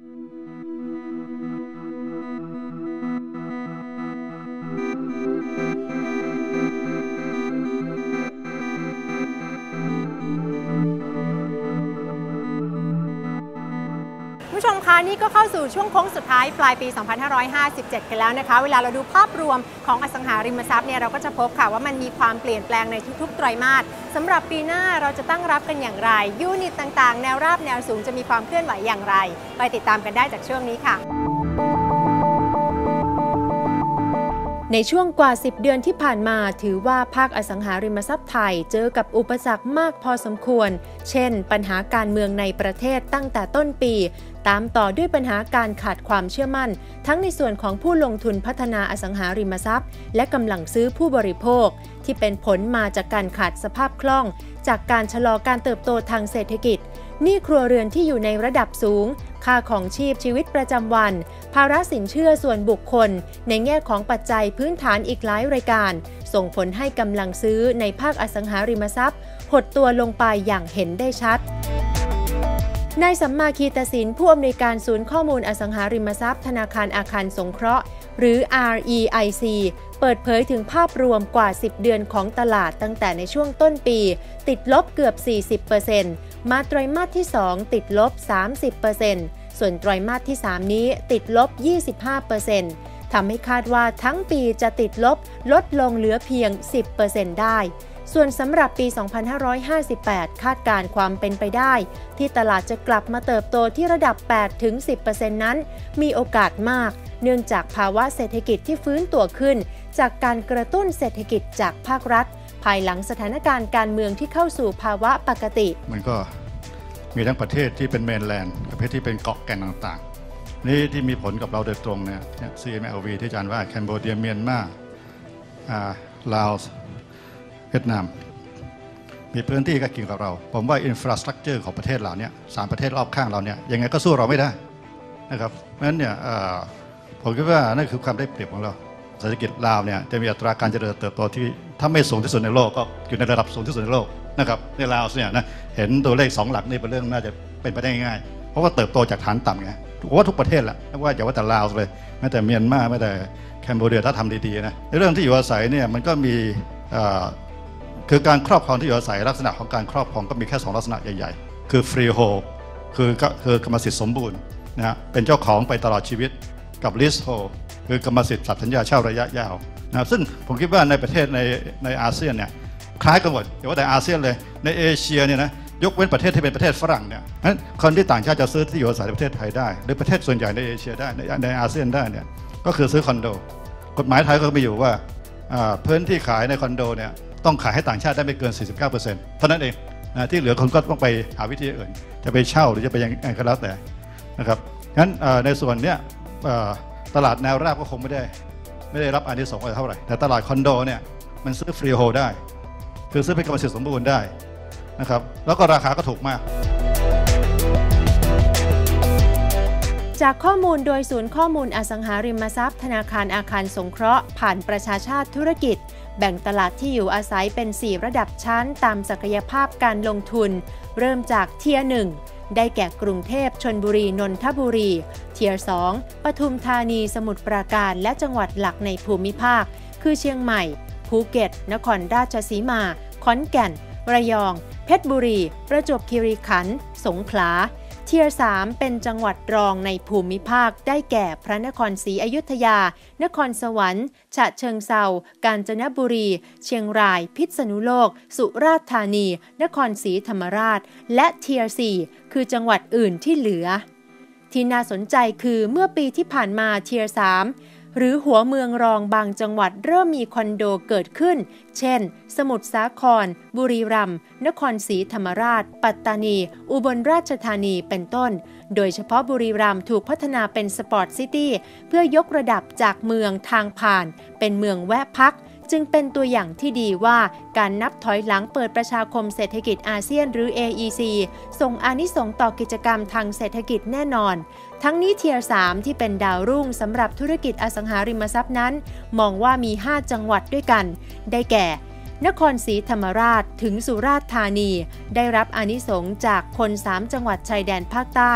ผู้ชะนี่ก็เข้าสู่ช่วงโค้งสุดท้ายปลายปี 2557 กันแล้วนะคะ เวลาเราดูภาพรวมของอสังหาริมทรัพย์เนี่ยเราก็จะพบค่ะว่ามันมีความเปลี่ยนแปลงในทุกๆ ไตรมาสสำหรับปีหน้าเราจะตั้งรับกันอย่างไร ยูนิตต่างๆ แนวราบแนวสูงจะมีความเคลื่อนไหวอย่างไร ไปติดตามกันได้จากช่วงนี้ค่ะ ในช่วงกว่า 10 เดือนที่ผ่านมา ถือว่าภาคอสังหาริมทรัพย์ไทยเจอกับอุปสรรคมากพอสมควร เช่น ปัญหาการเมืองในประเทศตั้งแต่ต้นปี ตามต่อด้วยปัญหาการขาดความเชื่อมั่น ทั้งในส่วนของผู้ลงทุนพัฒนาอสังหาริมทรัพย์ และกำลังซื้อผู้บริโภค ที่เป็นผลมาจากการขาดสภาพคล่อง จากการชะลอการเติบโตทางเศรษฐกิจ หนี้ครัวเรือนที่อยู่ในระดับสูง ค่าของชีพชีวิตประจำวัน ภาระสินเชื่อส่วนบุคคล ในแง่ของปัจจัยพื้นฐานอีกหลายรายการ ส่งผลให้กำลังซื้อในภาคอสังหาริมทรัพย์ หดตัวลงไปอย่างเห็นได้ชัดนายสัมมาคีตสินผู้อำนวยการศูนย์ข้อมูลอสังหาริมทรัพย์ ธนาคารอาคารสงเคราะห์ หรือ REIC เปิดเผยถึงภาพรวมกว่า 10 เดือนของตลาดตั้งแต่ในช่วงต้นปี ติดลบเกือบ 40%มาไตรมาสที่ 2 ติดลบ 30%ส่วนไตรมาสที่ 3 นี้ติดลบ 25%ทำให้คาดว่าทั้งปีจะติดลบลดลงเหลือเพียง 10%ได้ส่วนสำหรับปี 2558 คาดการความเป็นไปได้ ที่ตลาดจะกลับมาเติบโตที่ระดับ 8-10%นั้น มีโอกาสมาก เนื่องจากภาวะเศรษฐกิจที่ฟื้นตัวขึ้น จากการกระตุ้นเศรษฐกิจจากภาครัฐ ภายหลังสถานการณ์การเมืองที่เข้าสู่ภาวะปกติ มันก็มีทั้งประเทศที่เป็นเมนแลนด์ประเทศที่เป็นเกาะแก่นต่างๆ นี่ที่มีผลกับเราโดยตรงเนี่ย CMLV ที่อาจารย์ว่าแคนเบเดียเมียนมาลาวเวียดนาม มีพื้นที่ก็เกี่ยวกับเรา ผมว่าอินฟราสตรักเจอร์ของประเทศเราเนี่ยสามประเทศรอบข้างเราเนี่ยยังไงก็สู้เราไม่ได้นะครับเพราะฉะนั้นเนี่ย ผมคิดว่านั่นคือความได้เปรียบของเราเศรษฐกิจลาวเนี่ยจะมีอัตราการเจริญเติบโตที่ถ้าไม่สูงที่สุดในโลกก็อยู่ในระดับสูงที่สุดในโลกนะครับในลาวเนี่ยนะเห็นตัวเลข 2 หลักนี่เป็นเรื่องน่าจะเป็นไปได้ง่าย เพราะว่าเติบโตจากฐานต่ำไงผมว่าทุกประเทศแหละไม่ว่าอย่าว่าแต่ลาวเลยแม้แต่เมียนมาแม้แต่แคนเบเดียถ้าทำดีๆนะในเรื่องที่อยู่อาศัยเนี่ยมันก็มีคือการครอบครองที่อยู่อาศัยลักษณะของการครอบครองก็มีแค่ 2 ลักษณะใหญ่ๆ คือฟรีโฮคือคือกรรมสิทธิ์สมบูรณ์นะฮะเป็นเจ้าของไปตลอดชีวิต กับลิสโฮคือกรรมสิทธิ์สัญญาเช่าระยะยาวนะซึ่งผมคิดว่าในประเทศในในอาเซียนเนี่ยคล้ายกันหมดอย่ว่าแต่อาเซียนเลยในเอเชียเนี่ยนะยกเว้นประเทศที่เป็นประเทศฝรั่งเนี่ยนั้นคนที่ต่างชาติจะซื้อที่อยู่อาศัยในประเทศไทยได้ หรือประเทศส่วนใหญ่ในเอเชียได้ในในอาเซียนได้เนี่ยก็คือซื้อคอนโด กฎหมายไทยก็มีอยู่ว่าพื้นที่ขายในคอนโดเนี่ยต้องขายให้ต่างชาติได้ไม่เกิน 49%เท่านั้นเองนะที่เหลือคนก็ต้องไปหาวิธีอื่น จะไปเช่าหรือจะไปยังไงก็แล้วแต่นะครับงั้นในส่วนเนี้ย ตลาดแนวราบก็คงไม่ได้ ไม่ได้รับอันที่สองเท่าไหร่ แต่ตลาดคอนโดเนี่ยมันซื้อฟรีโฮได้ คือซื้อเป็นกรรมสิทธิ์สมบูรณ์ได้นะครับ แล้วก็ราคาก็ถูกมาก จากข้อมูลโดยศูนย์ข้อมูลอสังหาริมทรัพย์ ธนาคารอาคารสงเคราะห์ผ่านประชาชาติธุรกิจ แบ่งตลาดที่อยู่อาศัยเป็น 4 ระดับชั้นตามศักยภาพการลงทุน เริ่มจากเทียร์หนึ่ง ได้แก่กรุงเทพชนบุรี นนทบุรี เทียร์ 2 ปทุมธานี สมุทรปราการ และจังหวัดหลักในภูมิภาค คือเชียงใหม่ ภูเก็ต นครราชสีมา ขอนแก่น ระยอง เพชรบุรี ประจวบคีรีขันธ์ สงขลา เทียร์3เป็นจังหวัดรองในภูมิภาคได้แก่พระนครศรีอยุธยา นครสวรรค์ ฉะเชิงเซา กาญจนบุรี เชียงราย พิษณุโลก สุราษฎร์ธานี นครศรีธรรมราช และเทียร์4คือจังหวัดอื่นที่เหลือ ที่น่าสนใจคือเมื่อปีที่ผ่านมาเทียร์3 หรือหัวเมืองรองบางจังหวัดเริ่มมีคอนโดเกิดขึ้น เช่น สมุทรสาคร บุรีรัมย์ นครศรีธรรมราช ปัตตานี อุบลราชธานี เป็นต้น โดยเฉพาะบุรีรัมย์ถูกพัฒนาเป็นสปอร์ตซิตี้ เพื่อยกระดับจากเมืองทางผ่าน เป็นเมืองแวะพัก จึงเป็นตัวอย่างที่ดีว่าการนับถอยหลังเปิดประชาคมเศรษฐกิจอาเซียนหรือ AEC ส่งอานิสงส์ต่อกิจกรรมทางเศรษฐกิจแน่นอน ทั้งนี้เทียร์3ที่เป็นดาวรุ่งสำหรับธุรกิจอสังหาริมทรัพย์นั้น มองว่ามี 5 จังหวัดด้วยกัน ได้แก่ นครศรีธรรมราชถึงสุราษฎร์ธานี ได้รับอานิสงส์จากคน 3 จังหวัดชายแดนภาคใต้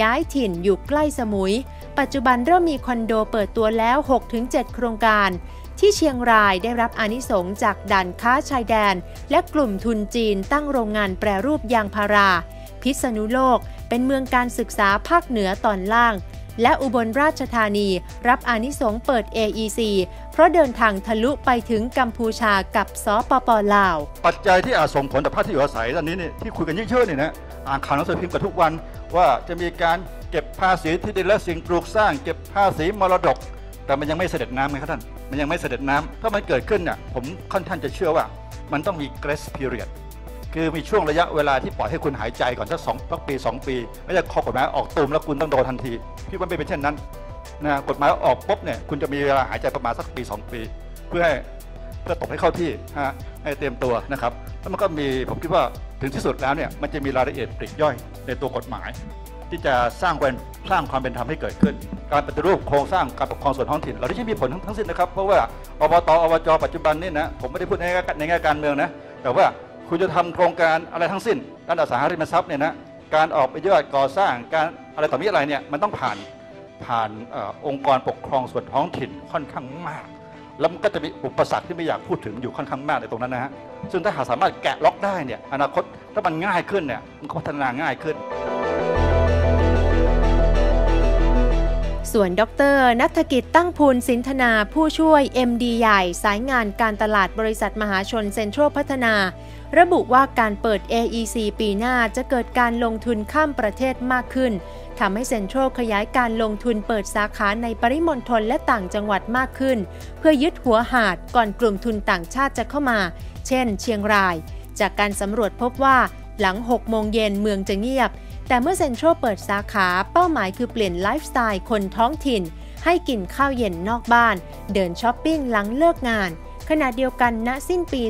ย้ายถิ่นอยู่ใกล้สมุย ปัจจุบันเริ่มมีคอนโดเปิดตัวแล้ว 6-7 โครงการ ที่เชียงรายได้รับอานิสงส์จากด่านค้าชายแดน และกลุ่มทุนจีนตั้งโรงงานแปรรูปยางพารา พิษณุโลกเป็นเมืองการศึกษาภาคเหนือตอนล่าง และอุบลราชธานีรับอานิสงส์เปิด AEC เพราะเดินทางทะลุไปถึงกัมพูชากับสปปลาว ปัจจัยที่อาจส่งผลต่อภาคที่อยู่อาศัยตอนนี้เนี่ยที่คุยกันเยอะๆเนี่ยนะอ่านข่าวหนังสือพิมพ์กันทุกวันว่าจะมีการเก็บภาษีที่ดินและสิ่งปลูกสร้าง เก็บภาษีมรดก แต่มันยังไม่เสด็จน้ำไงครับท่าน มันยังไม่เสด็จน้ำถ้ามันเกิดขึ้นเนี่ยผมค่อนข้างจะเชื่อว่า มันต้องมี grace period คือมีช่วงระยะเวลาที่ปล่อยให้คุณหายใจก่อนสักสองสักปี 2 ปี ไม่ใช่ข้อกฎหมายออกตูมแล้วคุณต้องโดนทันทีพี่ว่าไม่เป็นเช่นนั้นนะกฎหมายออกปุ๊บเนี่ยคุณจะมีเวลาหายใจประมาณสักปี 2 ปี เพื่อให้เพื่อตบให้เข้าที่ฮะให้เตรียมตัวนะครับแล้วมันก็มีผมคิดว่าถึงที่สุดแล้วเนี่ยมันจะมีรายละเอียดปลีกย่อยในตัวกฎหมาย ที่จะสร้างเป็นสร้างความเป็นธรรมให้เกิดขึ้น การปฏิรูปโครงสร้างการปกครองส่วนท้องถิ่น เราที่ใช้มีผลทั้งทั้งสิ้นนะครับ เพราะว่าอบตอบจปัจจุบันนี่นะผมไม่ได้พูดในแง่ในแง่การเมืองนะแต่ว่าคุณจะทำโครงการอะไรทั้งสิ้นด้านอสังหาริมทรัพย์เนี่ยนะการออกไปยอดก่อสร้างการอะไรต่อมีอะไรเนี่ยมันต้องผ่านผ่านอองค์กรปกครองส่วนท้องถิ่นค่อนข้างมาก แล้วมันก็จะมีอุปสรรคที่ไม่อยากพูดถึงอยู่ค่อนข้างมากในตรงนั้นนะฮะซึ่งถ้าหากสามารถแกะล็อกได้เนี่ยอนาคตถ้ามันง่ายขึ้นเนี่ยมันก็พัฒนาง่ายขึ้น ส่วนดรนัฐกิจตั้งพูนสินธนาผู้ช่วย MD ใหญ่สายงานการตลาดบริษัทมหาชนเซ็นทรัลพัฒนา ระบุว่าการเปิด AEC ปีหน้าจะเกิดการลงทุนข้ามประเทศมากขึ้นทำให้เซ็นทรัลขยายการลงทุนเปิดสาขาในปริมณฑลและต่างจังหวัดมากขึ้น เพื่อยึดหัวหาดก่อนกลุ่มทุนต่างชาติจะเข้ามา เช่น เชียงราย จากการสำรวจพบว่าหลัง 6 โมงเย็นเมืองจะเงียบ แต่เมื่อเซ็นทรัลเปิดสาขาเป้าหมายคือเปลี่ยนไลฟ์สไตล์คนท้องถิ่น ให้กินข้าวเย็นนอกบ้าน เดินช้อปปิ้งหลังเลิกงาน ขณะเดียวกันณสิ้นปี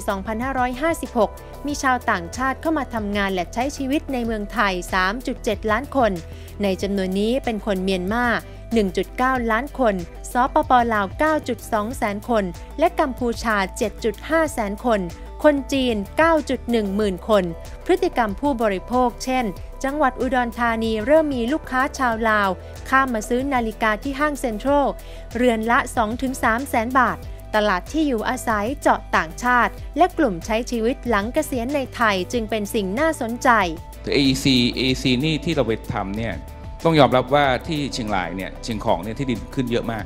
2556 มีชาวต่างชาติเข้ามาทำงานและใช้ชีวิตในเมืองไทย 3.7 ล้านคน ในจำนวนนี้เป็นคนเมียนมา 1.9 ล้านคน สปปลาว 9.2 แสนคน และกัมพูชา 7.5 แสนคน คนจีน 9.1 หมื่นคน พฤติกรรมผู้บริโภค เช่น จังหวัดอุดรธานีเริ่มมีลูกค้าชาวลาว ข้ามมาซื้อนาฬิกาที่ห้างเซ็นทรัล เรือนละ 2-3 แสนบาทตลาดที่อยู่อาศัยเจาะต่างชาติ และกลุ่มใช้ชีวิตหลังเกษียณในไทยจึงเป็นสิ่งน่าสนใจ AEC AEC นี่ที่เราไปทำเนี่ย ต้องยอมรับว่าที่เชียงรายเนี่ยเชียงของเนี่ยที่ดินขึ้นเยอะมาก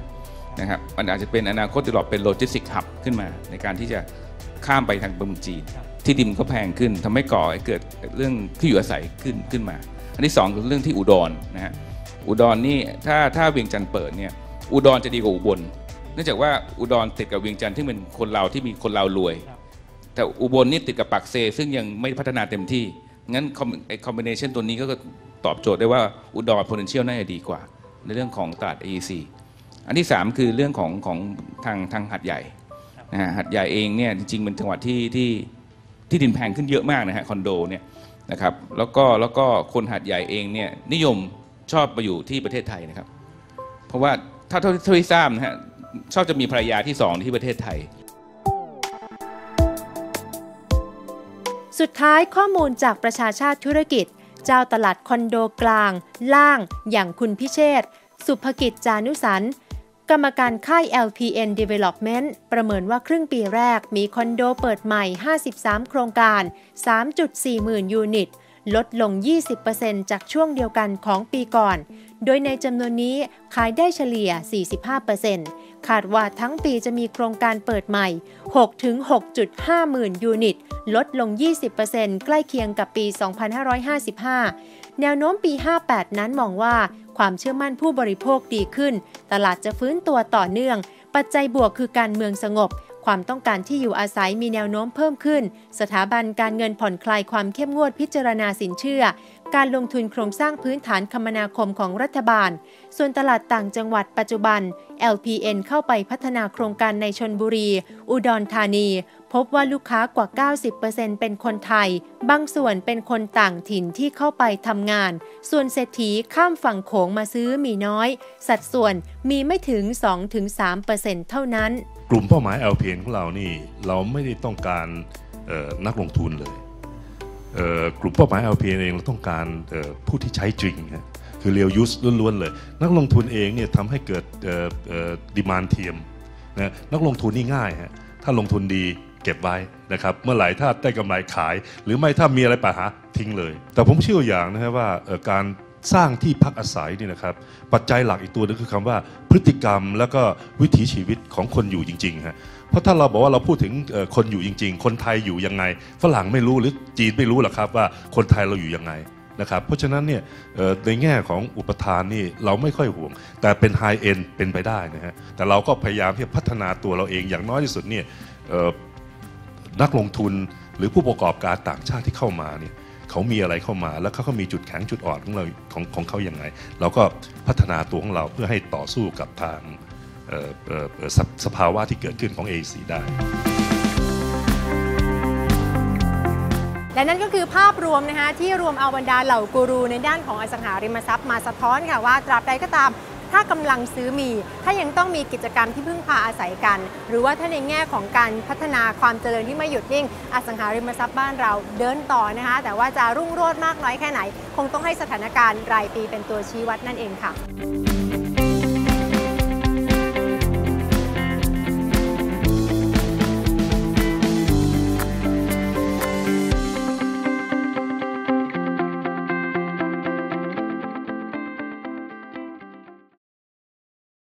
นะครับมันอาจจะเป็นอนาคตจะหลอดเป็นโลจิสติกส์ฮับขึ้นมา ในการที่จะข้ามไปทางเมืองจีน ที่ดินก็แพงขึ้นทำให้ก่อให้เกิดเรื่องที่อยู่อาศัยขึ้นขึ้นมา อันที่สองคือเรื่องที่อุดรนะฮะอุดรนี่ถ้าถ้าเวียงจันทร์เปิดเนี่ยอุดรจะดีกว่าอุบล เนื่องจากว่าอุดรติดกับเวียงจันทร์ที่เป็นคนเราที่มีคนเรารวย แต่อุบลนี่ติดกับปากเซ ซึ่งยังไม่พัฒนาเต็มที่งั้นไอ้คอมบิเนชันตัวนี้ก็ ตอบโจทย์ได้ว่าอุดร potential น่าจะดีกว่า ในเรื่องของตลาด AEC อันที่ 3 คือเรื่องของของทางทางหัดใหญ่นะฮะหัดใหญ่เองเนี่ยจริงๆเป็นจังหวัดที่ที่ที่ดินแพงขึ้นเยอะมากนะฮะคอนโดเนี่ยนะครับแล้วก็แล้วก็คนหัดใหญ่เองเนี่ยนิยมชอบมาอยู่ที่ประเทศไทยนะครับ เพราะว่าถ้าเท่าที่ทราบนะฮะชอบจะมีภรรยาที่สองที่ประเทศไทย สุดท้ายข้อมูลจากประชาชาติธุรกิจ เจ้าตลาดคอนโดกลาง ล่าง อย่างคุณพิเชษฐ์สุภกิจจานุสันกรรมการค่าย LPN Development ประเมินว่าครึ่งปีแรกมีคอนโดเปิดใหม่ 53 โครงการ 3.4 หมื่นยูนิต ลดลง 20%จากช่วงเดียวกันของปีก่อน โดยในจำนวนนี้ขายได้เฉลี่ย 45%คาดว่าทั้งปีจะมีโครงการเปิดใหม่ 6-6.5 หมื่นยูนิต ลดลง 20%ใกล้เคียงกับปี 2555 แนวโน้มปี 58 นั้นมองว่าความเชื่อมั่นผู้บริโภคดีขึ้น ตลาดจะฟื้นตัวต่อเนื่อง ปัจจัยบวกคือการเมืองสงบ ความต้องการที่อยู่อาศัยมีแนวโน้มเพิ่มขึ้น สถาบันการเงินผ่อนคลายความเข้มงวดพิจารณาสินเชื่อ การลงทุนโครงสร้างพื้นฐานคมนาคมของรัฐบาล ส่วนตลาดต่างจังหวัดปัจจุบัน LPN เข้าไปพัฒนาโครงการในชนบุรี อุดรธานี พบว่าลูกค้ากว่า 90%เป็นคนไทย บางส่วนเป็นคนต่างถิ่นที่เข้าไปทำงาน ส่วนเศรษฐีข้ามฝั่งโขงมาซื้อมีน้อย สัดส่วนมีไม่ถึง 2-3%เท่านั้น กลุ่มเป้าหมาย LPN ของเรานี่ เราไม่ได้ต้องการเอ่อนักลงทุนเลยเอ่อกลุ่มเป้าหมาย LPN เองเราต้องการเอ่อผู้ที่ใช้จริงนะคือเรียลยูสล้วนๆเลย นักลงทุนเองเนี่ยทำให้เกิดดีมานเทียมนะนักลงทุนนี่ง่ายฮะถ้าลงทุนดี เก็บไว้นะครับเมื่อไหร่ถ้าได้กำไรขาย หรือไม่ถ้ามีอะไรปัญหาทิ้งเลย แต่ผมเชื่ออย่างนะครับว่าการสร้างที่พักอาศัยนี่นะครับ ปัจจัยหลักอีกตัวนึงคือคำว่าพฤติกรรมแล้วก็วิถีชีวิตของคนอยู่จริงๆฮะเพราะถ้าเราบอกว่าเราพูดถึงคนอยู่จริง ๆ คนไทยอยู่ยังไง ฝรั่งไม่รู้หรือจีนไม่รู้หรอกครับว่าคนไทยเราอยู่ยังไงนะครับเพราะฉะนั้นเนี่ยในแง่ของอุปทานนี่เราไม่ค่อยห่วง แต่เป็นไฮเอ็นเป็นไปได้นะฮะแต่เราก็พยายามที่จะพัฒนาตัวเราเองอย่างน้อยที่สุดเนี่ย นักลงทุนหรือผู้ประกอบการต่างชาติที่เข้ามาเนี่ยเขามีอะไรเข้ามา แล้วเขาก็มีจุดแข็งจุดอ่อนของเราของของเขาอย่างไง เราก็พัฒนาตัวของเราเพื่อให้ต่อสู้กับทางสภสภาวะที่เกิดขึ้นของ AEC ได้ และนั่นก็คือภาพรวมนะคะที่รวมเอาบรรดาเหล่ากูรูในด้านของอสังหาริมทรัพย์มาสะท้อนค่ะว่าตราบใดก็ตาม ถ้ากำลังซื้อมี ถ้ายังต้องมีกิจกรรมที่พึ่งพาอาศัยกัน หรือว่าถ้าในแง่ของการพัฒนาความเจริญที่ไม่หยุดนิ่ง อสังหาริมทรัพย์บ้านเราเดินต่อนะคะ แต่ว่าจะรุ่งโรจน์มากน้อยแค่ไหน คงต้องให้สถานการณ์รายปีเป็นตัวชี้วัดนั่นเองค่ะ